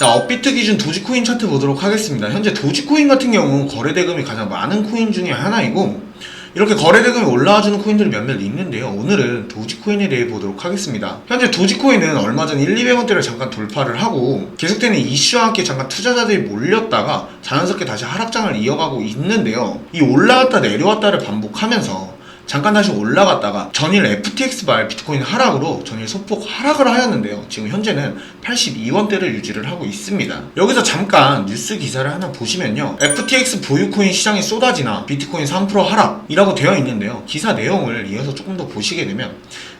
자, 업비트 기준 도지코인 차트 보도록 하겠습니다. 현재 도지코인 같은 경우 거래 대금이 가장 많은 코인 중에 하나이고 이렇게 거래 대금이 올라와주는 코인들이 몇몇 있는데요. 오늘은 도지코인에 대해 보도록 하겠습니다. 현재 도지코인은 얼마 전 1, 200원대를 잠깐 돌파를 하고 계속되는 이슈와 함께 잠깐 투자자들이 몰렸다가 자연스럽게 다시 하락장을 이어가고 있는데요. 이 올라왔다 내려왔다를 반복하면서 잠깐 다시 올라갔다가 전일 FTX발 비트코인 하락으로 전일 소폭 하락을 하였는데요. 지금 현재는 82원대를 유지를 하고 있습니다. 여기서 잠깐 뉴스 기사를 하나 보시면요. FTX 보유코인 시장이 쏟아지나 비트코인 3% 하락이라고 되어 있는데요. 기사 내용을 이어서 조금 더 보시게 되면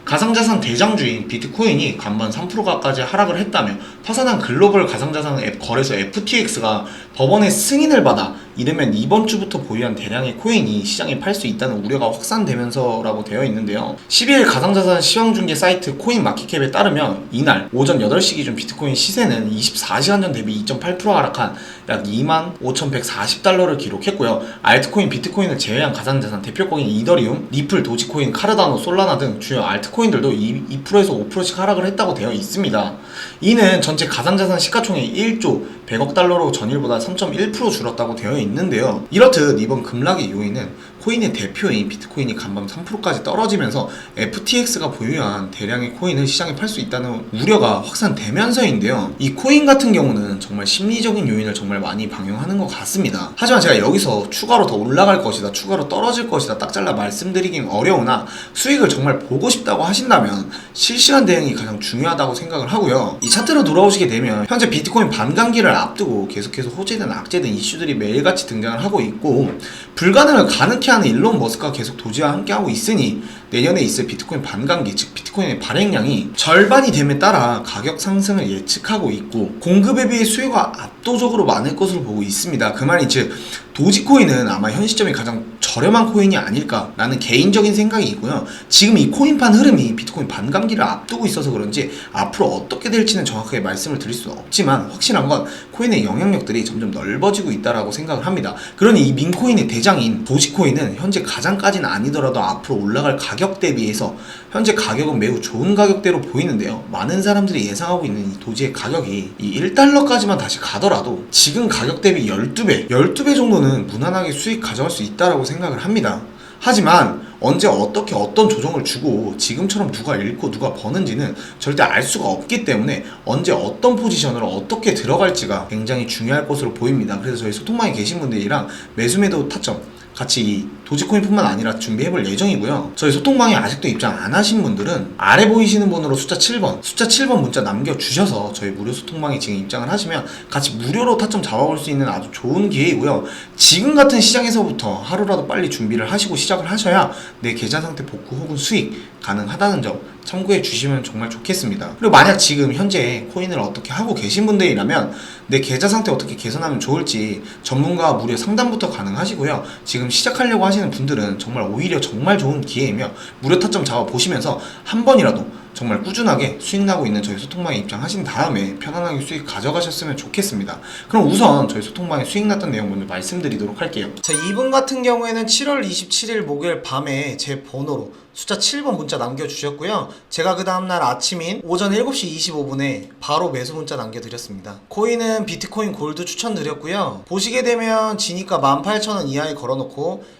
가상자산 대장주인 비트코인이 간반 3%가까지 하락을 했다며 파산한 글로벌 가상자산 앱 거래소 FTX가 법원의 승인을 받아 이르면 이번 주부터 보유한 대량의 코인이 시장에 팔 수 있다는 우려가 확산되면서라고 되어 있는데요. 12일 가상자산 시황중개 사이트 코인마켓캡에 따르면 이날 오전 8시 기준 비트코인 시세는 24시간 전 대비 2.8% 하락한 약 25,140달러를 기록했고요. 알트코인, 비트코인을 제외한 가상자산 대표코인 이더리움, 리플, 도지코인, 카르다노, 솔라나 등 주요 알트 코인들도 2, 2%에서 5%씩 하락을 했다고 되어 있습니다. 이는 전체 가상자산 시가총액 1조 100억 달러로 전일보다 3.1% 줄었다고 되어 있는데요. 이렇듯 이번 급락의 요인은 코인의 대표인 비트코인이 간밤 3%까지 떨어지면서 FTX가 보유한 대량의 코인을 시장에 팔 수 있다는 우려가 확산되면서인데요. 이 코인 같은 경우는 정말 심리적인 요인을 정말 많이 방영하는 것 같습니다. 하지만 제가 여기서 추가로 더 올라갈 것이다, 추가로 떨어질 것이다 딱 잘라 말씀드리긴 어려우나 수익을 정말 보고 싶다고 하신다면 실시간 대응이 가장 중요하다고 생각을 하고요. 이 차트로 돌아오시게 되면 현재 비트코인 반감기를 앞두고 계속해서 호재든 악재든 이슈들이 매일같이 등장을 하고 있고 불가능을 가능케 하는 일론 머스크가 계속 도지와 함께하고 있으니 내년에 있을 비트코인 반감기 즉 비트코인의 발행량이 절반이 됨에 따라 가격 상승을 예측하고 있고 공급에 비해 수요가 압도적으로 많을 것으로 보고 있습니다. 그 말이 즉 도지코인은 아마 현 시점이 가장 저렴한 코인이 아닐까라는 개인적인 생각이 있고요. 지금 이 코인판 흐름이 비트코인 반감기를 앞두고 있어서 그런지 앞으로 어떻게 될지는 정확하게 말씀을 드릴 수는 없지만 확실한 건 코인의 영향력들이 점점 넓어지고 있다라고 생각을 합니다. 그러니 이 민코인의 대장인 도지코인은 현재 가장까지는 아니더라도 앞으로 올라갈 가격 대비해서 현재 가격은 매우 좋은 가격대로 보이는데요. 많은 사람들이 예상하고 있는 이 도지의 가격이 이 1달러까지만 다시 가더라도 지금 가격 대비 12배, 12배 정도는 무난하게 수익 가져갈 수 있다라고 생각 을 합니다. 하지만 언제 어떻게 어떤 조정을 주고 지금처럼 누가 잃고 누가 버는지는 절대 알 수가 없기 때문에 언제 어떤 포지션으로 어떻게 들어갈지가 굉장히 중요할 것으로 보입니다. 그래서 저희 소통방에 계신 분들이랑 매수매도 타점 같이 이 도지코인뿐만 아니라 준비해볼 예정이고요. 저희 소통방에 아직도 입장 안 하신 분들은 아래 보이시는 번호로 숫자 7번, 숫자 7번 문자 남겨주셔서 저희 무료 소통방에 지금 입장을 하시면 같이 무료로 타점 잡아볼 수 있는 아주 좋은 기회이고요. 지금 같은 시장에서부터 하루라도 빨리 준비를 하시고 시작을 하셔야 내 계좌 상태 복구 혹은 수익 가능하다는 점 참고해 주시면 정말 좋겠습니다. 그리고 만약 지금 현재 코인을 어떻게 하고 계신 분들이라면 내 계좌 상태 어떻게 개선하면 좋을지 전문가 무료 상담부터 가능하시고요. 지금 시작하려고 하시는 분들은 정말 오히려 정말 좋은 기회이며 무료 타점 잡아 보시면서 한 번이라도 정말 꾸준하게 수익 나고 있는 저희 소통방에 입장하신 다음에 편안하게 수익 가져가셨으면 좋겠습니다. 그럼 우선 저희 소통방에 수익 났던 내용 먼저 말씀드리도록 할게요. 자, 이분 같은 경우에는 7월 27일 목요일 밤에 제 번호로 숫자 7번 문자 남겨주셨고요. 제가 그 다음날 아침인 오전 7시 25분에 바로 매수 문자 남겨드렸습니다. 코인은 비트코인 골드 추천드렸고요. 보시게 되면 지니까 18,000원 이하에 걸어놓고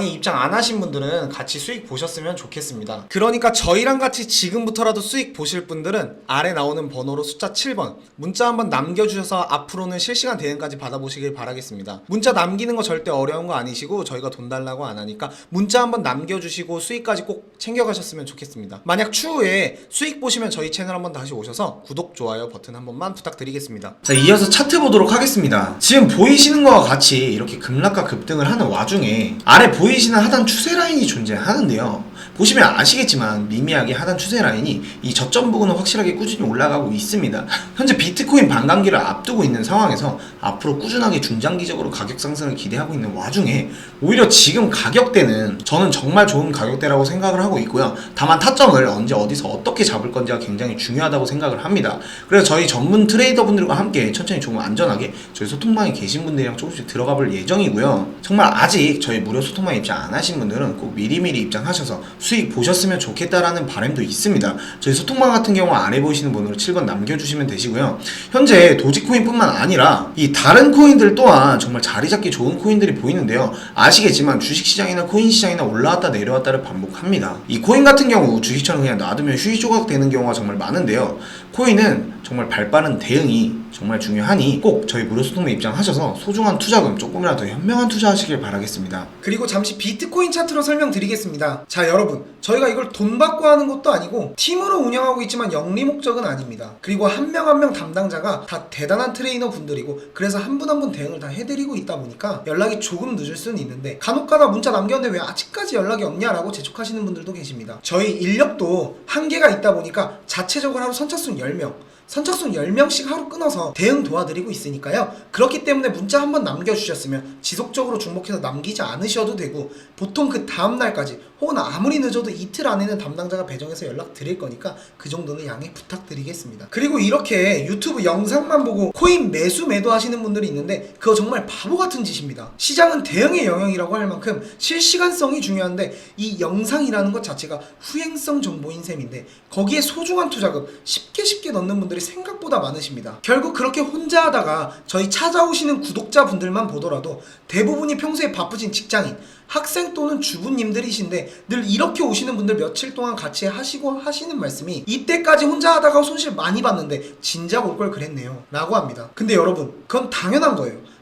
에 입장 안 하신 분들은 같이 수익 보셨으면 좋겠습니다. 그러니까 저희랑 같이 지금부터라도 수익 보실 분들은 아래 나오는 번호로 숫자 7번 문자 한번 남겨주셔서 앞으로는 실시간 대응까지 받아보시길 바라겠습니다. 문자 남기는 거 절대 어려운 거 아니시고 저희가 돈 달라고 안 하니까 문자 한번 남겨주시고 수익까지 꼭 챙겨가셨으면 좋겠습니다. 만약 추후에 수익 보시면 저희 채널 한번 다시 오셔서 구독, 좋아요 버튼 한 번만 부탁드리겠습니다. 자, 이어서 차트 보도록 하겠습니다. 지금 보이시는 거와 같이 이렇게 급락과 급등을 하는 와중에 아래 보 이시는 하단 추세 라인이 존재하는데요. 보시면 아시겠지만 미미하게 하단 추세 라인이 이 저점 부분은 확실하게 꾸준히 올라가고 있습니다. 현재 비트코인 반감기를 앞두고 있는 상황에서 앞으로 꾸준하게 중장기적으로 가격 상승을 기대하고 있는 와중에 오히려 지금 가격대는 저는 정말 좋은 가격대라고 생각을 하고 있고요. 다만 타점을 언제 어디서 어떻게 잡을 건지가 굉장히 중요하다고 생각을 합니다. 그래서 저희 전문 트레이더 분들과 함께 천천히 조금 안전하게 저희 소통방에 계신 분들이랑 조금씩 들어가 볼 예정이고요. 정말 아직 저희 무료 소통방 입장 안 하신 분들은 꼭 미리미리 입장하셔서 수익 보셨으면 좋겠다라는 바람도 있습니다. 저희 소통방 같은 경우 아래 보이시는 번호로 7번 남겨주시면 되시고요. 현재 도지코인뿐만 아니라 이 다른 코인들 또한 정말 자리 잡기 좋은 코인들이 보이는데요. 아시겠지만 주식시장이나 코인시장이나 올라왔다 내려왔다를 반복합니다. 이 코인 같은 경우 주식처럼 그냥 놔두면 휴지 조각 되는 경우가 정말 많은데요. 코인은 정말 발빠른 대응이 정말 중요하니 꼭 저희 무료 소통에 입장하셔서 소중한 투자금 조금이라도 현명한 투자하시길 바라겠습니다. 그리고 잠시 비트코인 차트로 설명드리겠습니다. 자, 여러분. 저희가 이걸 돈 받고 하는 것도 아니고 팀으로 운영하고 있지만 영리 목적은 아닙니다. 그리고 한 명 한 명 담당자가 다 대단한 트레이너 분들이고 그래서 한분 한 분 대응을 다 해드리고 있다 보니까 연락이 조금 늦을 수는 있는데 간혹가다 문자 남겼는데 왜 아직까지 연락이 없냐라고 재촉하시는 분들도 계십니다. 저희 인력도 한계가 있다 보니까 자체적으로 하루 선착순 10명 선착순 10명씩 하루 끊어서 대응 도와드리고 있으니까요. 그렇기 때문에 문자 한번 남겨주셨으면 지속적으로 중복해서 남기지 않으셔도 되고 보통 그 다음날까지 혹은 아무리 늦어도 이틀 안에는 담당자가 배정해서 연락 드릴 거니까 그 정도는 양해 부탁드리겠습니다. 그리고 이렇게 유튜브 영상만 보고 코인 매수 매도 하시는 분들이 있는데 그거 정말 바보 같은 짓입니다. 시장은 대응의 영역이라고 할 만큼 실시간성이 중요한데 이 영상이라는 것 자체가 후행성 정보인 셈인데 거기에 소중한 투자금 쉽게 쉽게 넣는 분들이 생각보다 많으십니다. 결국 그렇게 혼자 하다가 저희 찾아오시는 구독자분들만 보더라도 대부분이 평소에 바쁘신 직장인, 학생 또는 주부님들이신데 늘 이렇게 오시는 분들 며칠 동안 같이 하시고 하시는 말씀이 이때까지 혼자 하다가 손실 많이 봤는데 진작 올 걸 그랬네요. 라고 합니다. 근데 여러분, 그건 당연한 거예요.